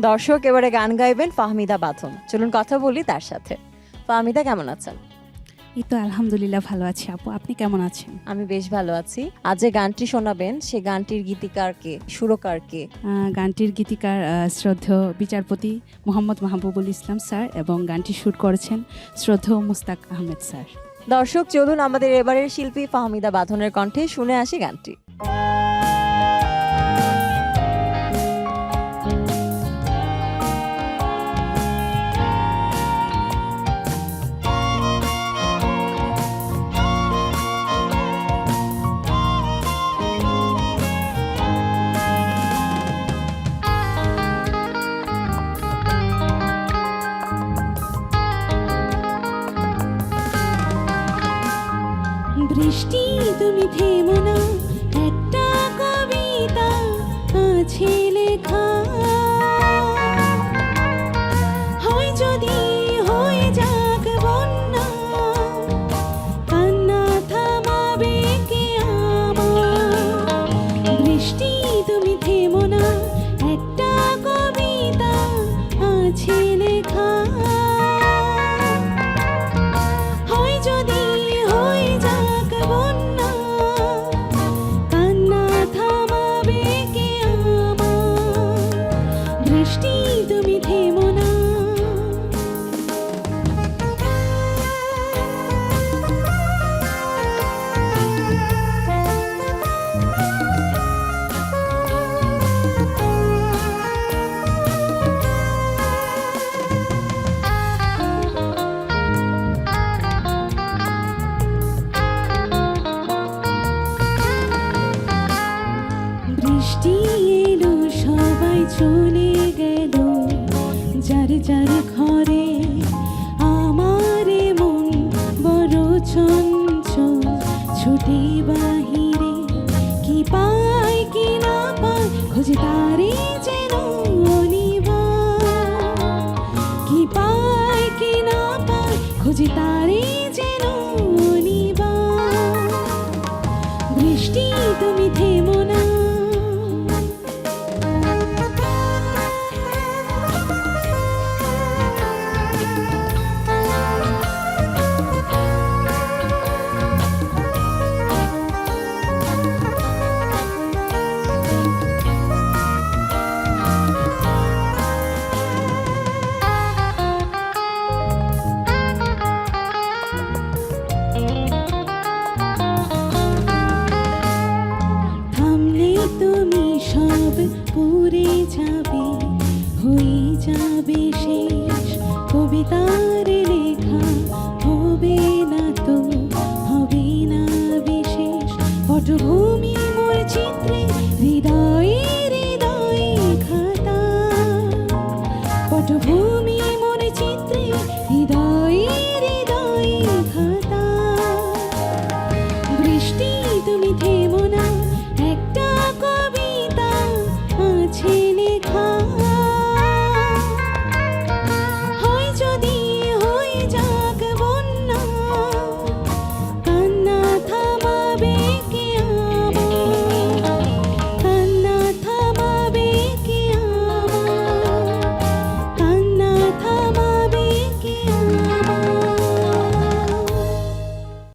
দর্শক এবারে গান গাইবেন ফাহমিদা বাথন চলুন কথা বলি তার সাথে। ফাহমিদা কেমন আছেন? এই তো আলহামদুলিল্লাহ ভালো আছি আপু। আপনি কেমন আছেন? আমি বেশ ভালো আছি। আজ যে গানটি শোনাবেন সে গানটির গীতিকার কে সুরকার কে গানটির গীতিকার শ্রদ্ধেয় বিচারপতি মোহাম্মদ মাহবুবুল ইসলাম স্যার এবং গানটি শুট করেছেন শ্রদ্ধেয় মুস্তাক আহমেদ স্যার। দর্শক চলুন আমাদের এবারের শিল্পী ফাহমিদা বাঁধনের কণ্ঠে শুনে আসি গানটি। বৃষ্টি তুমি থেমো না, একটা কবিতা আছে লেখা। হয় যদি হয়ে যাক কান্না তুমি থেমো না বৃষ্টি এলো, সবাই চলে গেল। যার যার ঘরে আমার মন বড় চঞ্চল। ছুটে বাহিরে কি পায় কি না পায় খোঁজে তারে যেন কি পায় কি না পায় খোঁজে তারে যেন পুরে যাবে, হয়ে যাবে শেষ। কবিতার লেখা হবে না তো, হবে না বিশেষ। পটভূমি মোর চিত্রে হৃদয়ে হৃদয়ে খাতা। পটভূমি মোর চিত্রে হৃদয়ে হৃদয়ে খাতা। বৃষ্টি তুমি থেমো না